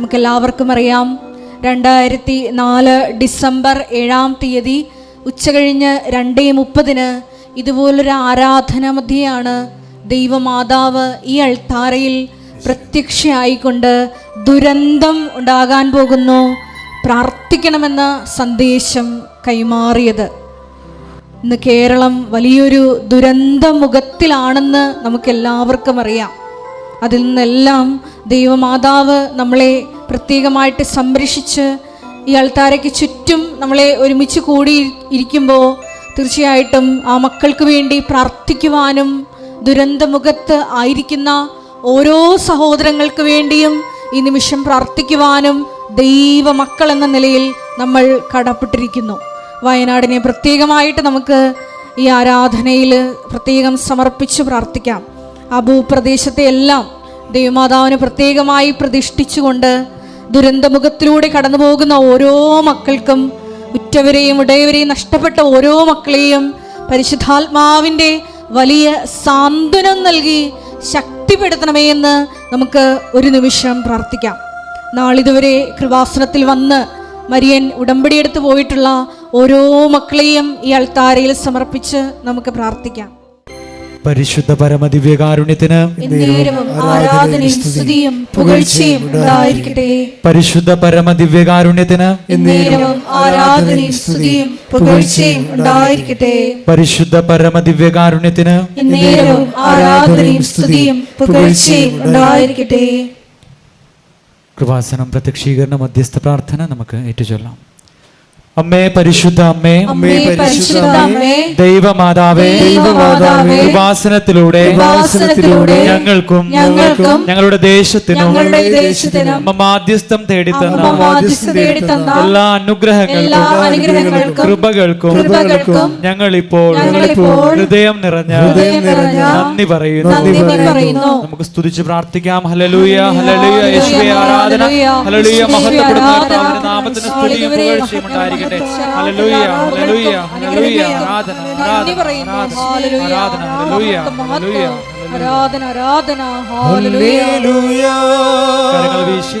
നമുക്കെല്ലാവർക്കും അറിയാം. രണ്ടായിരത്തി നാല് ഡിസംബർ ഏഴാം തീയതി ഉച്ചകഴിഞ്ഞ് രണ്ടേ മുപ്പതിന് ഇതുപോലൊരു ആരാധന മധ്യയാണ് ദൈവമാതാവ് ഈ അൾത്താരയിൽ പ്രത്യക്ഷയായിക്കൊണ്ട് ദുരന്തം ഉണ്ടാകാൻ പോകുന്നു. പ്രാർത്ഥിക്കണമെന്ന സന്ദേശം കൈമാറിയത്. ഇന്ന് കേരളം വലിയൊരു ദുരന്ത മുഖത്തിലാണെന്ന് നമുക്കെല്ലാവർക്കും അറിയാം. അതിൽ നിന്നെല്ലാം ദൈവമാതാവ് നമ്മളെ പ്രത്യേകമായിട്ട് സംരക്ഷിച്ച് ഈ അൾത്താരയ്ക്ക് ചുറ്റും നമ്മളെ ഒരുമിച്ച് കൂടി ഇരിക്കുമ്പോൾ തീർച്ചയായിട്ടും ആ മക്കൾക്ക് വേണ്ടി പ്രാർത്ഥിക്കുവാനും ദുരന്തമുഖത്ത് ആയിരിക്കുന്ന ഓരോ സഹോദരങ്ങൾക്ക് വേണ്ടിയും ഈ നിമിഷം പ്രാർത്ഥിക്കുവാനും ദൈവ മക്കൾ എന്ന നിലയിൽ നമ്മൾ കടപ്പെട്ടിരിക്കുന്നു. വയനാടിനെ പ്രത്യേകമായിട്ട് നമുക്ക് ഈ ആരാധനയിൽ പ്രത്യേകം സമർപ്പിച്ച് പ്രാർത്ഥിക്കാം. ആ ഭൂപ്രദേശത്തെ എല്ലാം ദൈവമാതാവിന് പ്രത്യേകമായി പ്രതിഷ്ഠിച്ചുകൊണ്ട് ദുരന്തമുഖത്തിലൂടെ കടന്നു പോകുന്ന ഓരോ മക്കൾക്കും ഉറ്റവരെയും ഇടയവരെയും നഷ്ടപ്പെട്ട ഓരോ മക്കളെയും പരിശുദ്ധാത്മാവിന്റെ വലിയ സാന്ത്വനം നൽകി ശക്തിപ്പെടുത്തണമേ എന്ന് നമുക്ക് ഒരു നിമിഷം പ്രാർത്ഥിക്കാം. നാളിതുവരെ കൃപാസനത്തിൽ വന്ന് മരിയൻ ഉടമ്പടിയെടുത്ത് പോയിട്ടുള്ള ഓരോ മക്കളെയും ഈ അൾത്താരയിൽ സമർപ്പിച്ച് നമുക്ക് പ്രാർത്ഥിക്കാം. പരിശുദ്ധ പരമദിവ്യകാരുണ്യത്തിന് പരിശുദ്ധ പരമദിവ്യകാരുണ്യത്തിന് പരിശുദ്ധ പരമദിവ്യകാരുണ്യത്തിന് കൃപാസനം പ്രത്യക്ഷീകരണ മധ്യസ്ഥ പ്രാർത്ഥന നമുക്ക് ഏറ്റുചൊല്ലാം. അമ്മേ പരിശുദ്ധ അമ്മേ അമ്മേ പരിശുദ്ധ അമ്മേ ദൈവമാതാവേ ദൈവമാതാവേ, ഉപാസനത്തിലൂടെ ഉപാസനത്തിലൂടെ ഞങ്ങൾക്കും ഞങ്ങൾക്കും ഞങ്ങളുടെ ദേശത്തിനും ഞങ്ങളുടെ ദേശത്തിനും അമ്മ മാധ്യസ്ഥം തേടി അമ്മ മാധ്യസ്ഥം തേടിത്തന്ന എല്ലാ അനുഗ്രഹങ്ങൾക്കും എല്ലാ അനുഗ്രഹങ്ങൾക്കും കൃപകൾക്കും കൃപകൾക്കും ഞങ്ങളിപ്പോൾ ഞങ്ങളിപ്പോൾ ഹൃദയം നിറഞ്ഞ ഹൃദയം നിറഞ്ഞ നന്ദി പറയുന്നു. നന്ദി പറയുന്നു. നമുക്ക് സ്തുതിച്ച് പ്രാർത്ഥിക്കാം. ഹലലൂയ ഹലലൂയ യേശുവേ ആരാധന. ഹലലൂയ മഹത്വപ്പെടുന്ന നാമത്തിന് സ്തുതിയും പുകഴ്ചയും ഉണ്ടായിരിക്കട്ടെ ഹലലൂയ ഹല്ലേലൂയ ഹലലൂയ ആരാധന ആരാധന പറയുന്നു. ആരാധന ആരാധന ഹല്ലേലൂയ. ഹല്ലേലൂയ ആരാധന ആരാധന. ഹല്ലേലൂയ. കരങ്ങൾ വീശി.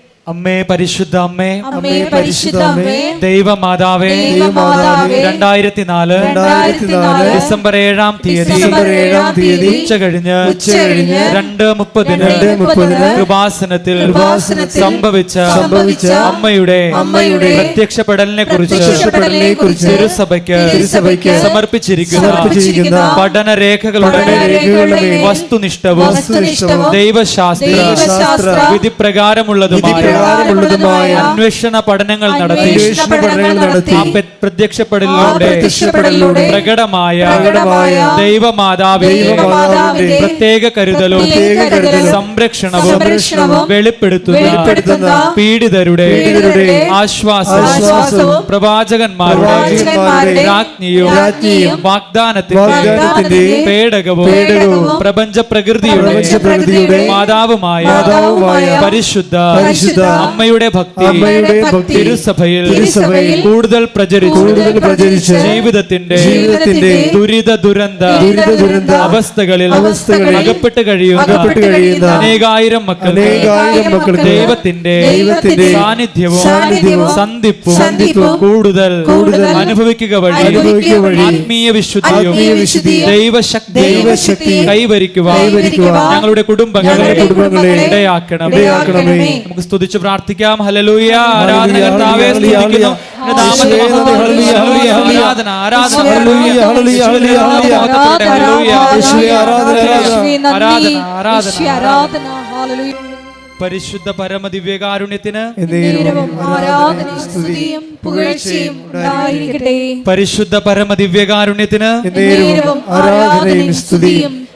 അമ്മേ പരിശുദ്ധ അമ്മേ. അമ്മേ പരിശുദ്ധ അമ്മേ. ദൈവമാതാവേ. ദൈവമാതാവേ, രണ്ടായിരത്തി നാല് രണ്ടായിരത്തി നാല് ഡിസംബർ ഏഴാം തീയതി. ഡിസംബർ ഏഴാം തീയതി ഉച്ച കഴിഞ്ഞ് ഉച്ച കഴിഞ്ഞ് രണ്ട് മുപ്പതിന് രണ്ട് മുപ്പതിന് കൃപാസനത്തിൽ കൃപാസനത്തിൽ സംഭവിച്ച സംഭവിച്ച അമ്മയുടെ അമ്മയുടെ പ്രത്യക്ഷപ്പെടലിനെ കുറിച്ച് സഭയ്ക്ക് തിരുസഭയ്ക്ക് തിരുസഭയ്ക്ക് സമർപ്പിച്ചിരിക്കുന്ന സമർപ്പിച്ചിരിക്കുന്ന പഠനരേഖകളുടെ രേഖകളുടെ വസ്തുനിഷ്ഠവും വസ്തുനിഷ്ഠവും ദൈവശാസ്ത്ര ദൈവശാസ്ത്ര വിധിപ്രകാരമുള്ളതുമായ അന്വേഷണ പഠനങ്ങൾ നടത്തി. അന്വേഷണ പഠനങ്ങൾ നടത്തി. പ്രത്യക്ഷപ്പെടലിലൂടെ പ്രകടമായ ദൈവമാതാവിന്റെ പ്രത്യേക കരുതലും സംരക്ഷണവും വെളിപ്പെടുത്തുന്ന പീഡിതരുടെ ആശ്വാസവും പ്രവാചകന്മാരുടെ രാജ്ഞിയും വാഗ്ദാനത്തിന്റെ പേടകവും പ്രപഞ്ച പ്രകൃതിയുടെ മാതാവുമായ പരിശുദ്ധ അമ്മയുടെ ഭക്തി അമ്മയുടെ ഭക്തി തിരുസഭയിൽ തിരുസഭയിൽ കൂടുതൽ പ്രചരിച്ച്. കൂടുതൽ പ്രചരിച്ച് ജീവിതത്തിന്റെ ജീവിതത്തിന്റെ ദുരിത ദുരന്ത ദുരിത ദുരന്ത അവസ്ഥകളിൽ അവസ്ഥകളിൽ അകപ്പെട്ട് കഴിയുന്ന അകപ്പെട്ട് കഴിയുന്ന അനേകായിരം മക്കൾ അനേകായിരം മക്കൾ ദൈവത്തിന്റെ ദൈവത്തിന്റെ സാന്നിധ്യവും സാന്നിധ്യവും സന്ധിപ്പും സന്ധിപ്പും കൂടുതൽ കൂടുതൽ അനുഭവിക്കുക വഴി അനുഭവിക്കുക വഴി ആത്മീയ വിശുദ്ധിയും ദൈവശക്തി ദൈവശക്തി കൈവരിക്കുക ഞങ്ങളുടെ കുടുംബങ്ങളെ കുടുംബങ്ങളെ ഇടയാക്കണം ഇടയാക്കണമേ. നമുക്ക് സ്തുതിച്ച് പ്രാർത്ഥിക്കാം. ഹലലൂയ ആരാധന കർത്താവേ സ്തുതിക്കുന്നു. ആരാധന ആരാധന. ആരാധന, പരിശുദ്ധ പരമ ദിവ്യകാരുണ്യത്തിന് സ്തുതിയും പുകഴ്ചയും ഉണ്ടായിരിക്കട്ടെ. പരിശുദ്ധ പരമ ദിവ്യകാരുണ്യത്തിന് ആരാധനയും സ്തുതിയും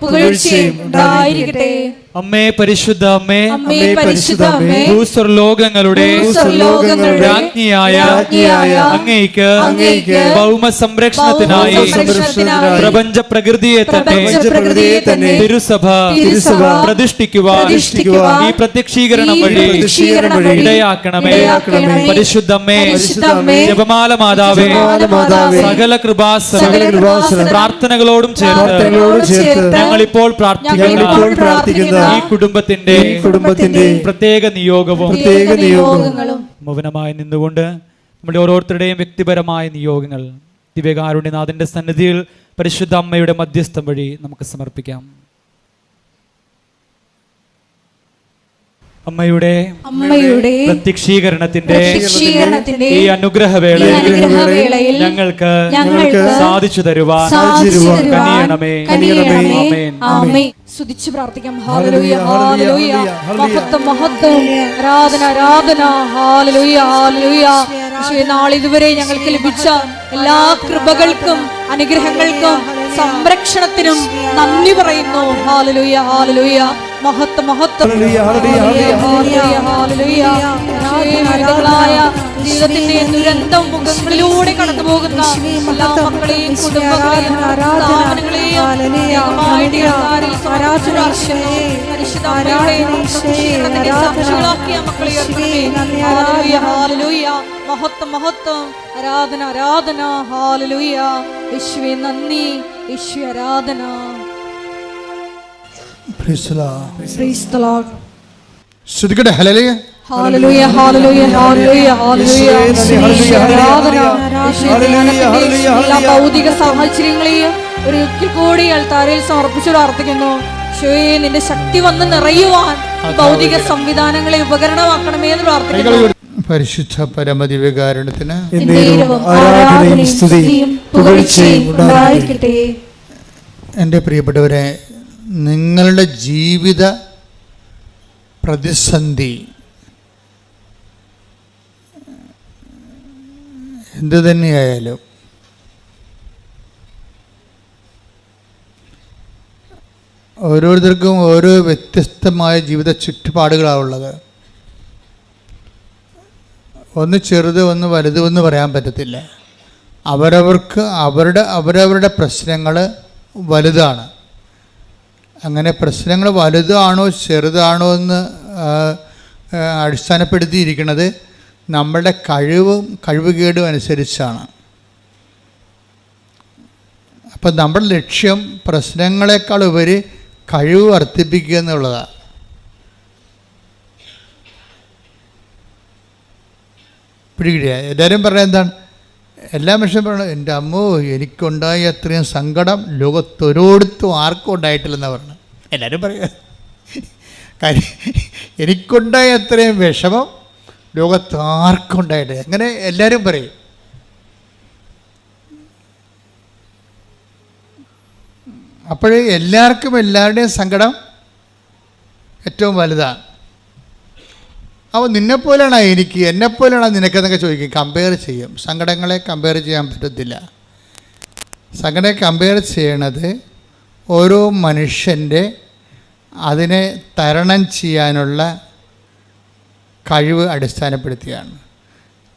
പുകഴ്ചയും ഉണ്ടായിരിക്കട്ടെ. അമ്മേ പരിശുദ്ധ അമ്മേ. അമ്മേ പരിശുദ്ധ അമ്മേ. ഭൂസ്വർലോകങ്ങളുടെ ഭൂസ്വർലോകങ്ങളുടെ രാജ്ഞിയായ അങ്ങേക്ക് അങ്ങേക്ക് ഭൗമ സംരക്ഷണത്തിനായി പ്രപഞ്ച പ്രകൃതിയെ തന്നെ പ്രപഞ്ചപ്രകൃതിയെ തന്നെ തിരുസഭ തിരുസഭ പ്രതിഷ്ഠിക്കുവാൻ ഈ പ്രത്യക്ഷീകരണം വഴി ഇടയാക്കണമേ. പരിശുദ്ധ പരിശുദ്ധമ്മേ ജപമാല മാതാവേ ജപമാല മാതാവേ, സകല കൃപാസന പ്രാർത്ഥനകളോട് ചേർത്ത് ഞങ്ങളിപ്പോൾ പ്രാർത്ഥിക്കുന്ന. ഞങ്ങളിപ്പോൾ പ്രാർത്ഥിക്കുന്ന. ഈ കുടുംബത്തിന്റെ ഈ കുടുംബത്തിന്റെ പ്രത്യേക നിയോഗവും പ്രത്യേക നിയോഗങ്ങളും മൗനമായി നിന്നുകൊണ്ട് നമ്മുടെ ഓരോരുത്തരുടെയും വ്യക്തിപരമായ നിയോഗങ്ങൾ ദിവ്യകാരുണ്യനാഥന്റെ സന്നിധിയിൽ പരിശുദ്ധ അമ്മയുടെ മധ്യസ്ഥം വഴി നമുക്ക് സമർപ്പിക്കാം. അമ്മയുടെ അമ്മയുടെ പ്രത്യക്ഷീകരണത്തിന്റെ ഈ അനുഗ്രഹവേളയിൽ വേളയിൽ ഞങ്ങൾക്ക് ഞങ്ങൾക്ക് സാധിച്ചു തരുവാൻ കനിയണമേ. കനിയണമേ. ആമേൻ. ആമേൻ. സ്തുതിച്ച് പ്രാർത്ഥിക്കാം. ഹാലലൂയ ഹാലലൂയ മഹത്വം മഹത്വം. ആരാധന ആരാധന. ഹാലലൂയ ഹാലലൂയ നാളിതുവരെ ഞങ്ങൾക്ക് ലഭിച്ച എല്ലാ കൃപകൾക്കും അനുഗ്രഹങ്ങൾക്കും സംരക്ഷണത്തിനും നന്ദി പറയുന്നു. ഹാലലൂയ ഹാലലൂയ മഹത്വം മഹത്വ. ജീവിതത്തിന്റെ ദുരന്തം മുഖങ്ങളിലൂടെ കടന്നു പോകുന്ന എല്ലാ മക്കളെയും കുടുംബങ്ങളെയും. മഹത്വം മഹത്വം. ആരാധന ആരാധന. ഹാലലുയ്യ യേശുവേ നന്ദി. യേശു ആരാധന. ശ്രദ്ധിക്കട്ടെ ഹലലിയ ഹല്ലേലൂയ ഹല്ലേലൂയ ഹല്ലേലൂയ യേശുവേ, എല്ലാ ഭൗതിക സാഹചര്യങ്ങളെയും ഒരിക്കൽ കൂടി അൾത്താരയിൽ സമർപ്പിച്ചു പ്രാർത്ഥിക്കുന്നു. നിന്റെ ശക്തി വന്ന് നിറയുവാൻ ഭൗതിക സംവിധാനങ്ങളെ ഉപകരണമാക്കണമേ എന്ന് പ്രാർത്ഥിക്കുന്നു. പരിശുദ്ധ പരമദിവ്യകാരുണ്യത്തിന് എന്നേരവും ആരാധനയും സ്തുതിയും പുകഴ്ചയും ഉണ്ടായിരിക്കട്ടെ. എന്റെ പ്രിയപ്പെട്ടവരെ നിങ്ങളുടെ ജീവിത പ്രതിസന്ധി. എന്തു തന്നെയായാലും. ഓരോരുത്തർക്കും ഓരോ വ്യത്യസ്തമായ ജീവിത ചുറ്റുപാടുകളാണ് ഉള്ളത്. ഒന്ന് ചെറുത് ഒന്ന് വലുത് എന്ന് പറയാൻ പറ്റത്തില്ല. അവരവർക്ക് അവരുടെ അവരവരുടെ പ്രശ്നങ്ങൾ വലുതാണ്. അങ്ങനെ പ്രശ്നങ്ങൾ വലുതാണോ ചെറുതാണോ എന്ന് അടിസ്ഥാനപ്പെടുത്തിയിരിക്കുന്നത് നമ്മളുടെ കഴിവും കഴിവുകേടും അനുസരിച്ചാണ്. അപ്പം നമ്മുടെ ലക്ഷ്യം പ്രശ്നങ്ങളെക്കാൾ ഉപരി കഴിവ് വർദ്ധിപ്പിക്കുക എന്നുള്ളതാണ് പിടികിടിയ. എല്ലാവരും പറഞ്ഞ എന്താണ്? എല്ലാ മനുഷ്യരും പറയണം എന്റെ അമ്മോ എനിക്കുണ്ടായ അത്രയും സങ്കടം ലോകത്തൊരിടത്തും ആർക്കും ഉണ്ടായിട്ടില്ലെന്നാണ് പറഞ്ഞത് എല്ലാവരും പറയുക കാര്യം എനിക്കുണ്ടായ അത്രയും വിഷമം ലോകത്ത് ആർക്കും ഉണ്ടായിട്ടില്ല. അങ്ങനെ എല്ലാവരും പറയും. അപ്പോഴേ എല്ലാവർക്കും എല്ലാവരുടെയും സങ്കടം ഏറ്റവും വലുതാണ്. അപ്പോൾ നിന്നെപ്പോലെയാണ് എനിക്ക് എന്നെപ്പോലെയാണ് നിനക്കെന്നൊക്കെ ചോദിക്കും. കമ്പയർ ചെയ്യും. സങ്കടങ്ങളെ കമ്പയർ ചെയ്യാൻ പറ്റത്തില്ല. സങ്കടം കമ്പയർ ചെയ്യണത് ഓരോ മനുഷ്യന്റെ അതിനെ തരണം ചെയ്യാനുള്ള കഴിവ് അടിസ്ഥാനപ്പെടുത്തിയാണ്.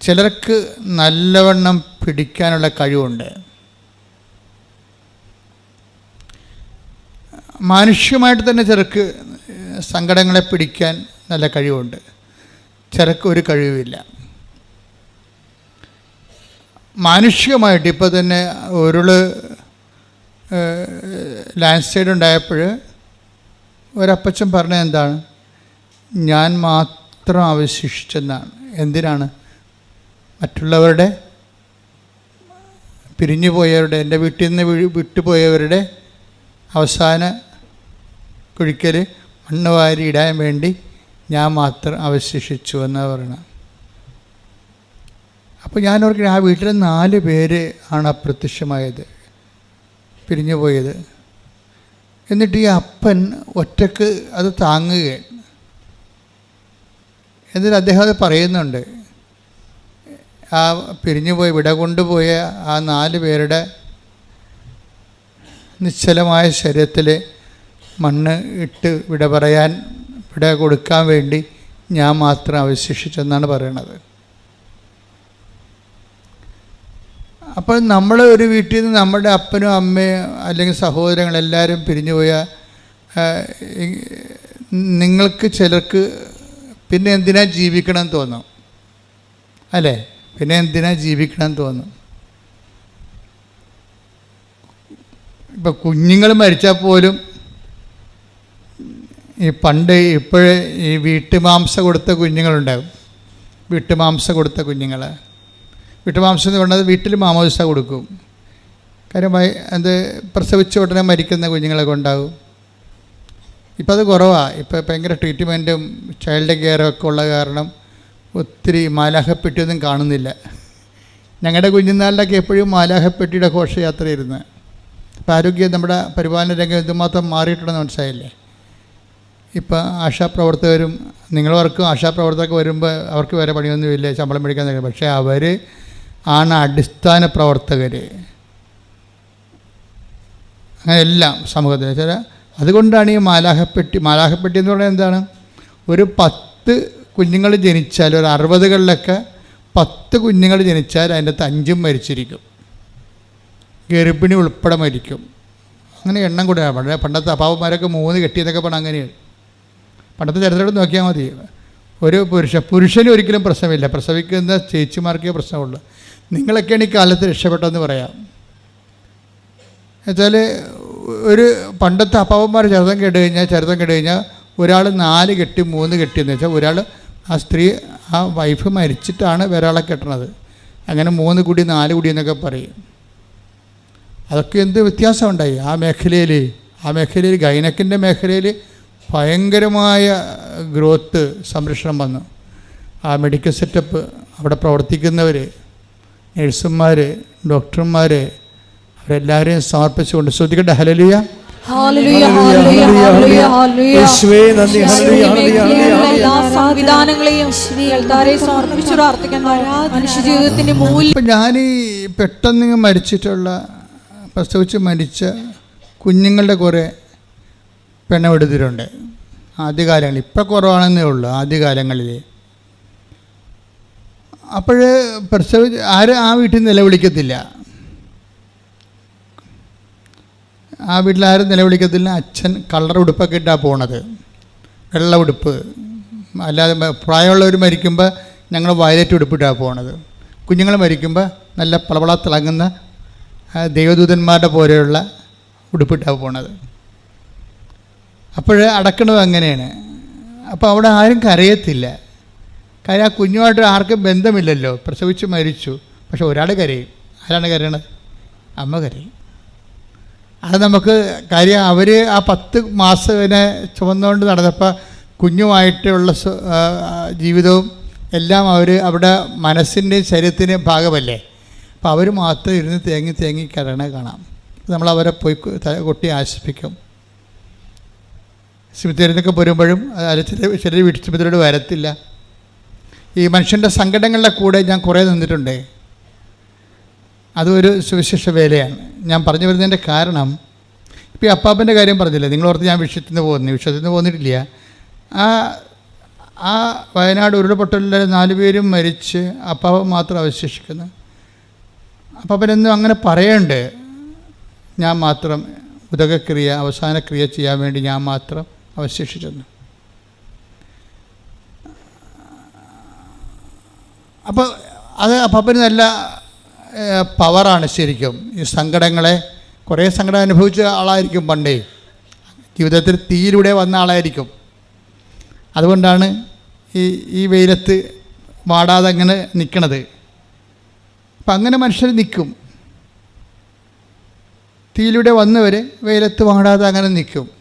ചിലർക്ക് നല്ലവണ്ണം പിടിക്കാനുള്ള കഴിവുണ്ട്. മാനുഷ്യമായിട്ട് തന്നെ ചിലർക്ക് സങ്കടങ്ങളെ പിടിക്കാൻ നല്ല കഴിവുണ്ട്. ചിലർക്ക് ഒരു കഴിവില്ല. മാനുഷികമായിട്ട് ഇപ്പോൾ തന്നെ ഉരുൾ ലാൻഡ് സ്ലൈഡ് ഉണ്ടായപ്പോൾ ഒരപ്പച്ചൻ പറഞ്ഞത് എന്താണ്? ഞാൻ മാത്രം അവശേഷിച്ചെന്നാണ്. എന്തിനാണ്? മറ്റുള്ളവരുടെ പിരിഞ്ഞു പോയവരുടെ എന്റെ വീട്ടിൽ നിന്ന് വിട്ടുപോയവരുടെ അവസാന കുഴിക്കൽ മണ്ണ് വാരി ഇടാൻ വേണ്ടി ഞാൻ മാത്രം അവശേഷിച്ചു എന്നാണ് പറയണം. അപ്പോൾ ഞാൻ ഓർക്കുക ആ വീട്ടിൽ നാല് പേര് ആണ് അപ്രത്യക്ഷമായത് പിരിഞ്ഞു പോയത്. എന്നിട്ട് ഈ അപ്പൻ ഒറ്റയ്ക്ക് അത് താങ്ങുകയാണ്. എന്നിട്ട് അദ്ദേഹം അത് പറയുന്നുണ്ട് ആ പിരിഞ്ഞു പോയി വിട കൊണ്ടുപോയ ആ നാല് പേരുടെ നിശ്ചലമായ ശരീരത്തിൽ മണ്ണ് ഇട്ട് വിട പറയാൻ വിട കൊടുക്കാൻ വേണ്ടി ഞാൻ മാത്രം അവശേഷിച്ചെന്നാണ് പറയണത്. അപ്പോൾ നമ്മൾ ഒരു വീട്ടിൽ നിന്ന് നമ്മുടെ അപ്പനും അമ്മയും അല്ലെങ്കിൽ സഹോദരങ്ങളെല്ലാവരും പിരിഞ്ഞു പോയ നിങ്ങൾക്ക് ചിലർക്ക് പിന്നെ എന്തിനാ ജീവിക്കണം തോന്നും? അല്ലേ? പിന്നെ എന്തിനാ ജീവിക്കണം തോന്നും? ഇപ്പം കുഞ്ഞുങ്ങൾ മരിച്ചാൽ പോലും ഈ പണ്ട് ഇപ്പോഴേ ഈ വീട്ടുമാംസം കൊടുത്ത കുഞ്ഞുങ്ങളുണ്ടാകും. വീട്ടുമാംസം കൊടുത്ത കുഞ്ഞുങ്ങൾ വീട്ടുമാംസം എന്ന് പറഞ്ഞത് വീട്ടിൽ മാമോദിസ കൊടുക്കും. കാര്യം അത് പ്രസവിച്ച ഉടനെ മരിക്കുന്ന കുഞ്ഞുങ്ങളൊക്കെ ഉണ്ടാകും ഇപ്പം അത് കുറവാണ് ഇപ്പോൾ ഭയങ്കര ട്രീറ്റ്മെന്റും ചൈൽഡ് കെയറും ഒക്കെ ഉള്ള കാരണം ഒത്തിരി മാലാഹപ്പെട്ടിയൊന്നും കാണുന്നില്ല. ഞങ്ങളുടെ കുഞ്ഞുനാളിലൊക്കെ എപ്പോഴും മാലാഹപ്പെട്ടിയുടെ ഘോഷയാത്രയായിരുന്നു. അപ്പോൾ ആരോഗ്യം നമ്മുടെ പരിപാലന രംഗം എന്തുമാത്രം മാറിയിട്ടുണ്ടെന്ന് മനസ്സിലായില്ലേ? ഇപ്പം ആശാപ്രവർത്തകരും നിങ്ങളവർക്കും ആശാപ്രവർത്തകർക്ക് വരുമ്പോൾ അവർക്ക് വേറെ പണിയൊന്നുമില്ല ശമ്പളം മേടിക്കാൻ തന്നെ പക്ഷേ അവർ ആണ് അടിസ്ഥാന പ്രവർത്തകർ അങ്ങനെ എല്ലാം സമൂഹത്തിൽ വെച്ചാൽ അതുകൊണ്ടാണ് ഈ മാലാഹപ്പെട്ടി മാലാഹപ്പെട്ടി എന്ന് പറയുന്നത് എന്താണ്? ഒരു പത്ത് കുഞ്ഞുങ്ങൾ ജനിച്ചാൽ ഒരു അറുപതുകളിലൊക്കെ പത്ത് കുഞ്ഞുങ്ങൾ ജനിച്ചാൽ അതിന്റെ അഞ്ചും മരിച്ചിരിക്കും. ഗർഭിണി ഉൾപ്പെടെ മരിക്കും. അങ്ങനെ എണ്ണം കൂടെ. പണ്ടേ പണ്ടത്തെ അപ്പാവന്മാരൊക്കെ മൂന്ന് കെട്ടിയതൊക്കെ പണം അങ്ങനെയാണ്. പണ്ടത്തെ ചരിത്രത്തിൽ നോക്കിയാൽ മതി. ഒരു പുരുഷ പുരുഷന് ഒരിക്കലും പ്രശ്നമില്ല പ്രസവിക്കുന്ന ചേച്ചിമാർക്കേ പ്രശ്നമുള്ളൂ. നിങ്ങളൊക്കെയാണ് ഈ കാലത്ത് രക്ഷപ്പെട്ടതെന്ന് പറയാം. എന്നുവെച്ചാൽ ഒരു പണ്ടത്തെ അപ്പാവന്മാർ ചരിതം കേട്ട് കഴിഞ്ഞാൽ ചരിതം കേട്ട് കഴിഞ്ഞാൽ ഒരാൾ നാല് കെട്ടി മൂന്ന് കെട്ടി എന്ന് വെച്ചാൽ ഒരാൾ ആ സ്ത്രീ ആ വൈഫ് മരിച്ചിട്ടാണ് ഒരാളെ കെട്ടണത്. അങ്ങനെ മൂന്ന് കുടി നാല് കുടി എന്നൊക്കെ പറയും. അതൊക്കെ എന്ത് വ്യത്യാസം ഉണ്ടായി ആ മേഖലയിൽ ആ മേഖലയിൽ ഗൈനക്കിന്റെ മേഖലയിൽ ഭയങ്കരമായ ഗ്രോത്ത് സംരക്ഷണം വന്നു. ആ മെഡിക്കൽ സെറ്റപ്പ് അവിടെ പ്രവർത്തിക്കുന്നവർ നഴ്സുമാർ ഡോക്ടർമാർ അവരെല്ലാവരെയും സമർപ്പിച്ചുകൊണ്ട് ശ്രദ്ധിക്കട്ടെ. ഹലലിയ ഞാൻ ഈ പെട്ടെന്ന് മരിച്ചിട്ടുള്ള പ്രസവിച്ച് മരിച്ച കുഞ്ഞുങ്ങളുടെ കുറേ പെണ്ണെടുത്തിട്ടുണ്ട്. ആദ്യകാലങ്ങളിൽ ഇപ്പം കുറവാണെന്നേ ഉള്ളൂ ആദ്യകാലങ്ങളിൽ. അപ്പോൾ പ്രസവ ആരും ആ വീട്ടിൽ നിലവിളിക്കത്തില്ല. ആ വീട്ടിൽ ആരും നിലവിളിക്കത്തില്ല. അച്ഛൻ കളർ ഉടുപ്പൊക്കെ ഇട്ടാണ് പോണത്. വെള്ള ഉടുപ്പ്. അല്ലാതെ പ്രായമുള്ളവർ മരിക്കുമ്പോൾ ഞങ്ങൾ വയലറ്റ് ഉടുപ്പിട്ടാണ് പോണത്. കുഞ്ഞുങ്ങൾ മരിക്കുമ്പോൾ നല്ല പളവള തിളങ്ങുന്ന ദൈവദൂതന്മാരുടെ പോലെയുള്ള ഉടുപ്പിട്ടാണ് പോണത്. അപ്പോൾ അടക്കണത് അങ്ങനെയാണ്. അപ്പോൾ അവിടെ ആരും കരയത്തില്ല. കാര്യം ആ കുഞ്ഞുമായിട്ട് ആർക്കും ബന്ധമില്ലല്ലോ. പ്രസവിച്ച് മരിച്ചു. പക്ഷെ ഒരാൾ കരയും. ആരാണ് കരയണത്? അമ്മ കരയും. അത് നമുക്ക് കാര്യം അവർ ആ പത്ത് മാസം ഇവനെ ചുമന്നുകൊണ്ട് നടന്നപ്പോൾ കുഞ്ഞുമായിട്ടുള്ള ജീവിതവും എല്ലാം അവർ അവിടെ മനസ്സിന്റെയും ശരീരത്തിന്റെയും ഭാഗമല്ലേ? അപ്പോൾ അവർ മാത്രം ഇരുന്ന് തേങ്ങി തേങ്ങി കരണ കാണാം. നമ്മൾ അവരെ പോയി കൊട്ടി ആശ്വസിപ്പിക്കും. സിമിത്തേരിന്നൊക്കെ പോരുമ്പോഴും അതായത് ചില ചില വീട്ടിൽ സിമിത്തേരോട് വരത്തില്ല. ഈ മനുഷ്യന്റെ സങ്കടങ്ങളുടെ കൂടെ ഞാൻ കുറേ നിന്നിട്ടുണ്ട്. അതൊരു സുവിശേഷ വേലയാണ്. ഞാൻ പറഞ്ഞു വരുന്നതിന്റെ കാരണം ഇപ്പോൾ ഈ അപ്പാപ്പന്റെ കാര്യം പറഞ്ഞില്ല? നിങ്ങൾ ഓർത്ത് ഞാൻ വിഷയത്തിൽ നിന്ന് പോകുന്നു. വിഷയത്തിൽ നിന്ന് പോന്നിട്ടില്ല. ആ ആ വയനാട് ഉരുൾപൊട്ടലിൽ നാല് പേരും മരിച്ച് അപ്പാപ്പൻ മാത്രം അവശേഷിക്കുന്നു. അപ്പാപ്പനെന്നും അങ്ങനെ പറയണ്ട്. ഞാൻ മാത്രം ഉദകക്രിയ അവസാന ക്രിയ ചെയ്യാൻ വേണ്ടി ഞാൻ മാത്രം അവശേഷിച്ചെന്നു അപ്പോൾ അത് അപ്പന് നല്ല പവറാണ് ശരിക്കും. ഈ സങ്കടങ്ങളെ കുറേ സങ്കടം അനുഭവിച്ച ആളായിരിക്കും പണ്ടേ. ജീവിതത്തിൽ തീയിലൂടെ വന്ന ആളായിരിക്കും. അതുകൊണ്ടാണ് ഈ ഈ വെയിലത്ത് വാടാതെ അങ്ങനെ നിൽക്കണത് അപ്പം അങ്ങനെ മനുഷ്യർ നിൽക്കും തീയിലൂടെ വന്നവർ വെയിലത്ത് വാടാതെ അങ്ങനെ നിൽക്കും